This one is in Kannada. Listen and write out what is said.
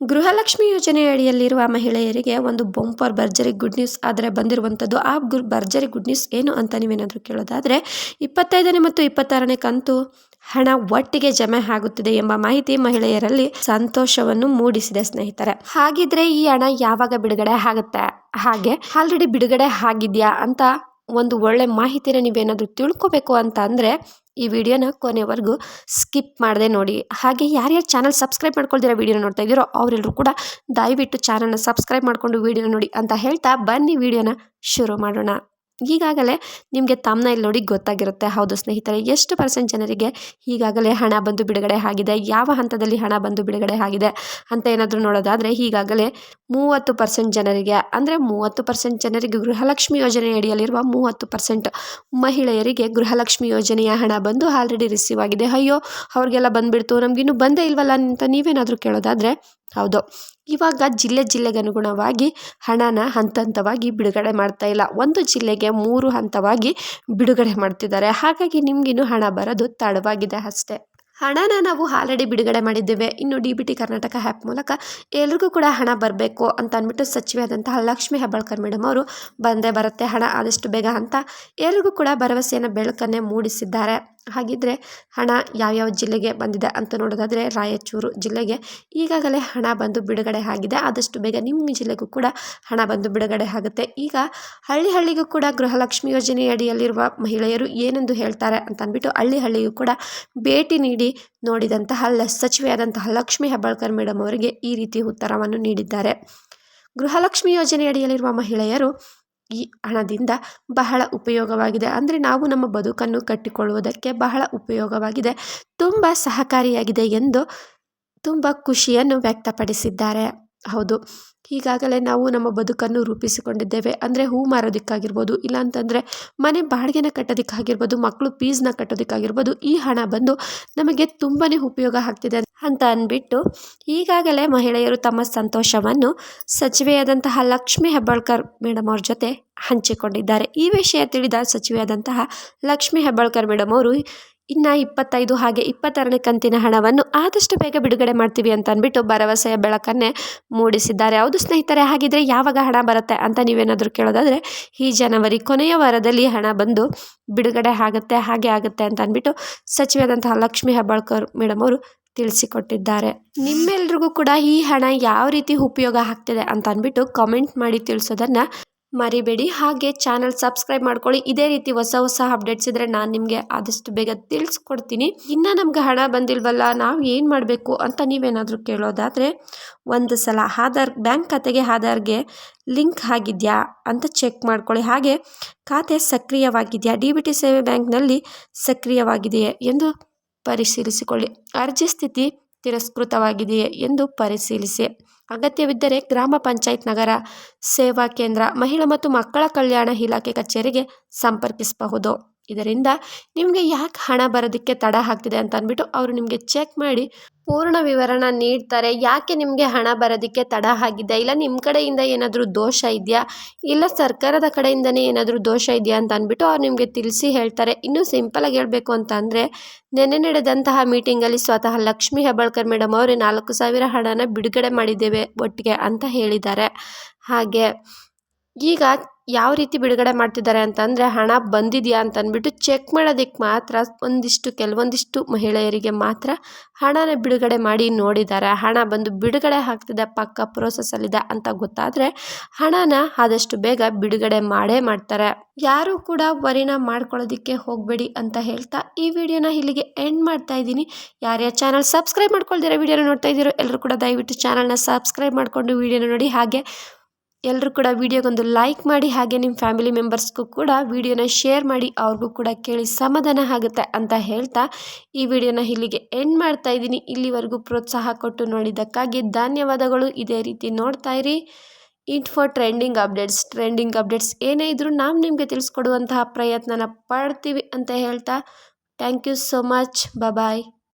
ಗೃಹಲಕ್ಷ್ಮಿ ಯೋಜನೆ ಅಡಿಯಲ್ಲಿರುವ ಮಹಿಳೆಯರಿಗೆ ಒಂದು ಬಂಪರ್ ಭರ್ಜರಿ ಗುಡ್ ನ್ಯೂಸ್ ಆದರೆ ಬಂದಿರುವಂಥದ್ದು ಆ ಗು ಭರ್ಜರಿ ಗುಡ್ ನ್ಯೂಸ್ ಏನು ಅಂತ ನೀವೇನಾದರೂ ಕೇಳೋದಾದರೆ ಇಪ್ಪತ್ತೈದನೇ ಮತ್ತು ಇಪ್ಪತ್ತಾರನೇ ಕಂತು ಹಣ ಒಟ್ಟಿಗೆ ಜಮೆ ಆಗುತ್ತಿದೆ ಎಂಬ ಮಾಹಿತಿ ಮಹಿಳೆಯರಲ್ಲಿ ಸಂತೋಷವನ್ನು ಮೂಡಿಸಿದೆ ಸ್ನೇಹಿತರೆ. ಹಾಗಿದ್ರೆ ಈ ಹಣ ಯಾವಾಗ ಬಿಡುಗಡೆ ಆಗುತ್ತೆ? ಹಾಗೆ ಆಲ್ರೆಡಿ ಬಿಡುಗಡೆ ಆಗಿದೆಯಾ ಅಂತ ಒಂದು ಒಳ್ಳೆ ಮಾಹಿತಿನ ನೀವೇನಾದರೂ ತಿಳ್ಕೊಬೇಕು ಅಂತ ಅಂದರೆ ಈ ವಿಡಿಯೋನ ಕೊನೆವರೆಗೂ ಸ್ಕಿಪ್ ಮಾಡದೆ ನೋಡಿ. ಹಾಗೆ ಯಾರ್ಯಾರು ಚಾನಲ್ ಸಬ್ಸ್ಕ್ರೈಬ್ ಮಾಡ್ಕೊಳ್ದಿರೋ ವಿಡಿಯೋನ ನೋಡ್ತಾ ಇದ್ದೀರೋ ಅವರೆಲ್ಲರೂ ಕೂಡ ದಯವಿಟ್ಟು ಚಾನಲ್ನ ಸಬ್ಸ್ಕ್ರೈಬ್ ಮಾಡಿಕೊಂಡು ವಿಡಿಯೋ ನೋಡಿ ಅಂತ ಹೇಳ್ತಾ ಬನ್ನಿ ವಿಡಿಯೋನ ಶುರು ಮಾಡೋಣ. ಈಗಾಗಲೇ ನಿಮಗೆ ಇಲ್ಲಿ ನೋಡಿ ಗೊತ್ತಾಗಿರುತ್ತೆ. ಹೌದು ಸ್ನೇಹಿತರೆ, ಎಷ್ಟು ಪರ್ಸೆಂಟ್ ಜನರಿಗೆ ಈಗಾಗಲೇ ಹಣ ಬಂದು ಬಿಡುಗಡೆ ಆಗಿದೆ? ಯಾವ ಹಂತದಲ್ಲಿ ಹಣ ಬಂದು ಬಿಡುಗಡೆ ಆಗಿದೆ ಅಂತ ಏನಾದರೂ ನೋಡೋದಾದರೆ, ಈಗಾಗಲೇ ಮೂವತ್ತು ಪರ್ಸೆಂಟ್ ಜನರಿಗೆ, ಅಂದರೆ ಮೂವತ್ತು ಪರ್ಸೆಂಟ್ ಜನರಿಗೆ ಗೃಹಲಕ್ಷ್ಮಿ ಯೋಜನೆ ಅಡಿಯಲ್ಲಿರುವ ಮೂವತ್ತು ಪರ್ಸೆಂಟ್ ಮಹಿಳೆಯರಿಗೆ ಗೃಹಲಕ್ಷ್ಮಿ ಯೋಜನೆಯ ಹಣ ಬಂದು ಆಲ್ರೆಡಿ ರಿಸೀವ್ ಆಗಿದೆ. ಅಯ್ಯೋ, ಅವ್ರಿಗೆಲ್ಲ ಬಂದುಬಿಡ್ತು. ನಮಗಿನ್ನೂ ಬಂದೇ ಇಲ್ವಲ್ಲ ಅಂತ ನೀವೇನಾದರೂ ಕೇಳೋದಾದರೆ ಹೌದು. ಇವಾಗ ಜಿಲ್ಲೆ ಜಿಲ್ಲೆಗೆ ಅನುಗುಣವಾಗಿ ಹಣನ ಹಂತ ಹಂತವಾಗಿ ಬಿಡುಗಡೆ ಮಾಡ್ತಾ ಇಲ್ಲ. ಒಂದು ಜಿಲ್ಲೆಗೆ ಮೂರು ಹಂತವಾಗಿ ಬಿಡುಗಡೆ ಮಾಡ್ತಿದ್ದಾರೆ. ಹಾಗಾಗಿ ನಿಮಗಿನ್ನೂ ಹಣ ಬರೋದು ತಡವಾಗಿದೆ ಅಷ್ಟೇ. ಹಣನ ನಾವು ಆಲ್ರೆಡಿ ಬಿಡುಗಡೆ ಮಾಡಿದ್ದೇವೆ. ಇನ್ನು D B T Karnataka app ಮೂಲಕ ಎಲ್ರಿಗೂ ಕೂಡ ಹಣ ಬರಬೇಕು ಅಂತ ಅಂದ್ಬಿಟ್ಟು ಸಚಿವೆ ಆದಂತಹ ಲಕ್ಷ್ಮೀ ಹೆಬ್ಬಾಳ್ಕರ್ ಮೇಡಮ್ ಅವರು ಬಂದೇ ಬರುತ್ತೆ ಹಣ ಆದಷ್ಟು ಬೇಗ ಅಂತ ಎಲ್ರಿಗೂ ಕೂಡ ಭರವಸೆಯನ್ನು ಬೆಳಕನ್ನೇ ಮೂಡಿಸಿದ್ದಾರೆ. ಹಾಗಿದ್ರೆ ಹಣ ಯಾವ್ಯಾವ ಜಿಲ್ಲೆಗೆ ಬಂದಿದೆ ಅಂತ ನೋಡೋದಾದರೆ ರಾಯಚೂರು ಜಿಲ್ಲೆಗೆ. ಈಗಾಗಲೇ ಹಣ ಬಂದು ಬಿಡುಗಡೆ ಆಗಿದೆ. ಆದಷ್ಟು ಬೇಗ ನಿಮ್ಮ ಜಿಲ್ಲೆಗೂ ಕೂಡ ಹಣ ಬಂದು ಬಿಡುಗಡೆ ಆಗುತ್ತೆ. ಈಗ ಹಳ್ಳಿ ಹಳ್ಳಿಗೂ ಕೂಡ ಗೃಹಲಕ್ಷ್ಮಿ ಯೋಜನೆ ಅಡಿಯಲ್ಲಿರುವ ಮಹಿಳೆಯರು ಏನೆಂದು ಹೇಳ್ತಾರೆ ಅಂತ ಅಂದ್ಬಿಟ್ಟು ಹಳ್ಳಿ ಹಳ್ಳಿಗೂ ಕೂಡ ಭೇಟಿ ನೀಡಿ ನೋಡಿದಂತಹ ಸಚಿವೆಯಾದಂತಹ ಲಕ್ಷ್ಮಿ ಹೆಬ್ಬಾಳ್ಕರ್ ಮೇಡಮ್ ಅವರಿಗೆ ಈ ರೀತಿ ಉತ್ತರವನ್ನು ನೀಡಿದ್ದಾರೆ. ಗೃಹಲಕ್ಷ್ಮಿ ಯೋಜನೆ ಅಡಿಯಲ್ಲಿರುವ ಮಹಿಳೆಯರು ಈ ಹಣದಿಂದ ಬಹಳ ಉಪಯೋಗವಾಗಿದೆ. ಅಂದರೆ ನಾವು ನಮ್ಮ ಬದುಕನ್ನು ಕಟ್ಟಿಕೊಳ್ಳುವುದಕ್ಕೆ ಬಹಳ ಉಪಯೋಗವಾಗಿದೆ. ತುಂಬ ಸಹಕಾರಿಯಾಗಿದೆ ಎಂದು ತುಂಬ ಖುಷಿಯನ್ನು ವ್ಯಕ್ತಪಡಿಸಿದ್ದಾರೆ. ಹೌದು. ಈಗಾಗಲೇ ನಾವು ನಮ್ಮ ಬದುಕನ್ನು ರೂಪಿಸಿಕೊಂಡಿದ್ದೇವೆ. ಅಂದರೆ ಹೂ ಮಾರೋದಕ್ಕಾಗಿರ್ಬೋದು ಇಲ್ಲ ಅಂತಂದರೆ ಮನೆ ಬಾಡಿಗೆನ ಕಟ್ಟೋದಕ್ಕಾಗಿರ್ಬೋದು ಮಕ್ಕಳು ಪೀಸ್ನ ಕಟ್ಟೋದಕ್ಕಾಗಿರ್ಬೋದು, ಈ ಹಣ ಬಂದು ನಮಗೆ ತುಂಬಾ ಉಪಯೋಗ ಆಗ್ತಿದೆ ಅಂತ ಅಂದ್ಬಿಟ್ಟು ಈಗಾಗಲೇ ಮಹಿಳೆಯರು ತಮ್ಮ ಸಂತೋಷವನ್ನು ಸಚಿವೆಯಾದಂತಹ ಲಕ್ಷ್ಮೀ ಹೆಬ್ಬಾಳ್ಕರ್ ಮೇಡಮ್ ಅವ್ರ ಜೊತೆ ಹಂಚಿಕೊಂಡಿದ್ದಾರೆ. ಈ ವಿಷಯ ತಿಳಿದ ಸಚಿವೆಯಾದಂತಹ ಲಕ್ಷ್ಮೀ ಹೆಬ್ಬಾಳ್ಕರ್ ಮೇಡಮ್ ಅವರು ಇನ್ನು ಇಪ್ಪತ್ತೈದು ಹಾಗೆ ಇಪ್ಪತ್ತಾರನೇ ಕಂತಿನ ಹಣವನ್ನು ಆದಷ್ಟು ಬೇಗ ಬಿಡುಗಡೆ ಮಾಡ್ತೀವಿ ಅಂತ ಅಂದ್ಬಿಟ್ಟು ಭರವಸೆಯ ಬೆಳಕನ್ನೇ ಮೂಡಿಸಿದ್ದಾರೆ. ಹೌದು ಸ್ನೇಹಿತರೆ, ಹಾಗಿದ್ರೆ ಯಾವಾಗ ಹಣ ಬರುತ್ತೆ ಅಂತ ನೀವೇನಾದರೂ ಕೇಳೋದಾದರೆ ಈ ಜನವರಿ ಕೊನೆಯ ವಾರದಲ್ಲಿ ಹಣ ಬಂದು ಬಿಡುಗಡೆ ಆಗುತ್ತೆ, ಹಾಗೆ ಆಗುತ್ತೆ ಅಂತ ಅಂದ್ಬಿಟ್ಟು ಸಚಿವಾದಂತಹ ಲಕ್ಷ್ಮೀ ಹೆಬ್ಬಾಳ್ಕರ್ ಮೇಡಮ್ ಅವರು ತಿಳಿಸಿಕೊಟ್ಟಿದ್ದಾರೆ. ನಿಮ್ಮೆಲ್ರಿಗೂ ಕೂಡ ಈ ಹಣ ಯಾವ ರೀತಿ ಉಪಯೋಗ ಆಗ್ತಿದೆ ಅಂತ ಅಂದ್ಬಿಟ್ಟು ಕಾಮೆಂಟ್ ಮಾಡಿ ತಿಳಿಸೋದನ್ನು ಮರಿಬೇಡಿ. ಹಾಗೆ ಚಾನಲ್ ಸಬ್ಸ್ಕ್ರೈಬ್ ಮಾಡ್ಕೊಳ್ಳಿ. ಇದೇ ರೀತಿ ಹೊಸ ಹೊಸ ಅಪ್ಡೇಟ್ಸ್ ಇದ್ದರೆ ನಾನು ನಿಮಗೆ ಆದಷ್ಟು ಬೇಗ ತಿಳಿಸ್ಕೊಡ್ತೀನಿ. ಇನ್ನು ನಮ್ಗೆ ಹಣ ಬಂದಿಲ್ವಲ್ಲ, ನಾವು ಏನು ಮಾಡಬೇಕು ಅಂತ ನೀವೇನಾದರೂ ಕೇಳೋದಾದರೆ, ಒಂದು ಸಲ ಆಧಾರ್, ಬ್ಯಾಂಕ್ ಖಾತೆಗೆ ಆಧಾರ್ಗೆ ಲಿಂಕ್ ಆಗಿದೆಯಾ ಅಂತ ಚೆಕ್ ಮಾಡ್ಕೊಳ್ಳಿ. ಹಾಗೆ ಖಾತೆ ಸಕ್ರಿಯವಾಗಿದೆಯಾ? ಡಿ ಬಿ ಟಿ ಸೇವೆ ಬ್ಯಾಂಕ್ನಲ್ಲಿ ಸಕ್ರಿಯವಾಗಿದೆಯೇ ಎಂದು ಪರಿಶೀಲಿಸಿಕೊಳ್ಳಿ. ಅರ್ಜಿ ಸ್ಥಿತಿ ತಿರಸ್ಕೃತವಾಗಿದೆಯೇ ಎಂದು ಪರಿಶೀಲಿಸಿ. ಅಗತ್ಯವಿದ್ದರೆ ಗ್ರಾಮ ಪಂಚಾಯತ್ ನಗರ ಸೇವಾ ಕೇಂದ್ರ, ಮಹಿಳಾ ಮತ್ತು ಮಕ್ಕಳ ಕಲ್ಯಾಣ ಇಲಾಖೆ ಕಚೇರಿಗೆ ಸಂಪರ್ಕಿಸಬಹುದು. ಇದರಿಂದ ನಿಮಗೆ ಯಾಕೆ ಹಣ ಬರೋದಕ್ಕೆ ತಡ ಆಗ್ತಿದೆ ಅಂತ ಅಂದ್ಬಿಟ್ಟು ಅವರು ನಿಮಗೆ ಚೆಕ್ ಮಾಡಿ ಪೂರ್ಣ ವಿವರಣ ನೀಡ್ತಾರೆ. ಯಾಕೆ ನಿಮಗೆ ಹಣ ಬರೋದಕ್ಕೆ ತಡ ಆಗಿದೆ ಇಲ್ಲ ನಿಮ್ಮ ಕಡೆಯಿಂದ ಏನಾದರೂ ದೋಷ ಇದೆಯಾ? ಇಲ್ಲ ಸರ್ಕಾರದ ಕಡೆಯಿಂದನೇ ಏನಾದರೂ ದೋಷ ಇದೆಯಾ ಅಂತ ಅಂದ್ಬಿಟ್ಟು ಅವ್ರು ನಿಮಗೆ ತಿಳಿಸಿ ಹೇಳ್ತಾರೆ. ಇನ್ನೂ ಸಿಂಪಲಾಗಿ ಹೇಳಬೇಕು ಅಂತ ಅಂದರೆ ನೆನ್ನೆ ನಡೆದಂತಹ ಮೀಟಿಂಗಲ್ಲಿ ಸ್ವತಃ ಲಕ್ಷ್ಮೀ ಹೆಬ್ಬಾಳ್ಕರ್ ಮೇಡಮ್ ಅವರೇ ನಾಲ್ಕು ಸಾವಿರ ಹಣನ ಬಿಡುಗಡೆ ಮಾಡಿದ್ದೇವೆ ಒಟ್ಟಿಗೆ ಅಂತ ಹೇಳಿದ್ದಾರೆ. ಹಾಗೆ ಈಗ ಯಾವ ರೀತಿ ಬಿಡುಗಡೆ ಮಾಡ್ತಿದ್ದಾರೆ ಅಂತಂದರೆ, ಹಣ ಬಂದಿದೆಯಾ ಅಂತ ಅಂದ್ಬಿಟ್ಟು ಚೆಕ್ ಮಾಡೋದಕ್ಕೆ ಮಾತ್ರ ಒಂದಿಷ್ಟು ಕೆಲವೊಂದಿಷ್ಟು ಮಹಿಳೆಯರಿಗೆ ಮಾತ್ರ ಹಣನ ಬಿಡುಗಡೆ ಮಾಡಿ ನೋಡಿದ್ದಾರೆ. ಹಣ ಬಂದು ಬಿಡುಗಡೆ ಆಗ್ತಿದೆ, ಪಕ್ಕ ಪ್ರೋಸೆಸ್ಸಲ್ಲಿದೆ ಅಂತ ಗೊತ್ತಾದರೆ ಹಣನ ಆದಷ್ಟು ಬೇಗ ಬಿಡುಗಡೆ ಮಾಡೇ ಮಾಡ್ತಾರೆ. ಯಾರೂ ಕೂಡ ವರಿನ ಮಾಡ್ಕೊಳ್ಳೋದಕ್ಕೆ ಹೋಗಬೇಡಿ ಅಂತ ಹೇಳ್ತಾ ಈ ವಿಡಿಯೋನ ಇಲ್ಲಿಗೆ ಎಂಡ್ ಮಾಡ್ತಾ ಇದ್ದೀನಿ. ಯಾರ್ಯಾರ ಚಾನಲ್ ಸಬ್ಸ್ಕ್ರೈಬ್ ಮಾಡ್ಕೊಳ್ದಿರೋ ವಿಡಿಯೋನ ನೋಡ್ತಾ ಇದ್ದೀರೋ ಎಲ್ಲರೂ ಕೂಡ ದಯವಿಟ್ಟು ಚಾನಲ್ನ ಸಬ್ಸ್ಕ್ರೈಬ್ ಮಾಡಿಕೊಂಡು ವಿಡಿಯೋನ ನೋಡಿ. ಹಾಗೆ ಎಲ್ಲರೂ ಕೂಡ ವಿಡಿಯೋಗೊಂದು ಲೈಕ್ ಮಾಡಿ ಹಾಗೆ ನಿಮ್ಮ ಫ್ಯಾಮಿಲಿ ಮೆಂಬರ್ಸ್ಗೂ ಕೂಡ ವಿಡಿಯೋನ ಶೇರ್ ಮಾಡಿ ಅವ್ರಿಗೂ ಕೂಡ ಕೇಳಿ ಸಮಾಧಾನ ಆಗುತ್ತೆ ಅಂತ ಹೇಳ್ತಾ ಈ ವಿಡಿಯೋನ ಇಲ್ಲಿಗೆ ಎಂಡ್ ಮಾಡ್ತಾ ಇದ್ದೀನಿ. ಇಲ್ಲಿವರೆಗೂ ಪ್ರೋತ್ಸಾಹ ಕೊಟ್ಟು ನೋಡಿದ್ದಕ್ಕಾಗಿ ಧನ್ಯವಾದಗಳು. ಇದೇ ರೀತಿ ನೋಡ್ತಾ ಇರಿ. It for trending updates trending updates ಏನೇ ಇದ್ದರೂ ನಾವು ನಿಮಗೆ ತಿಳಿಸ್ಕೊಡುವಂತಹ ಪ್ರಯತ್ನನ ಪಡ್ತೀವಿ ಅಂತ ಹೇಳ್ತಾ. Thank you so much bye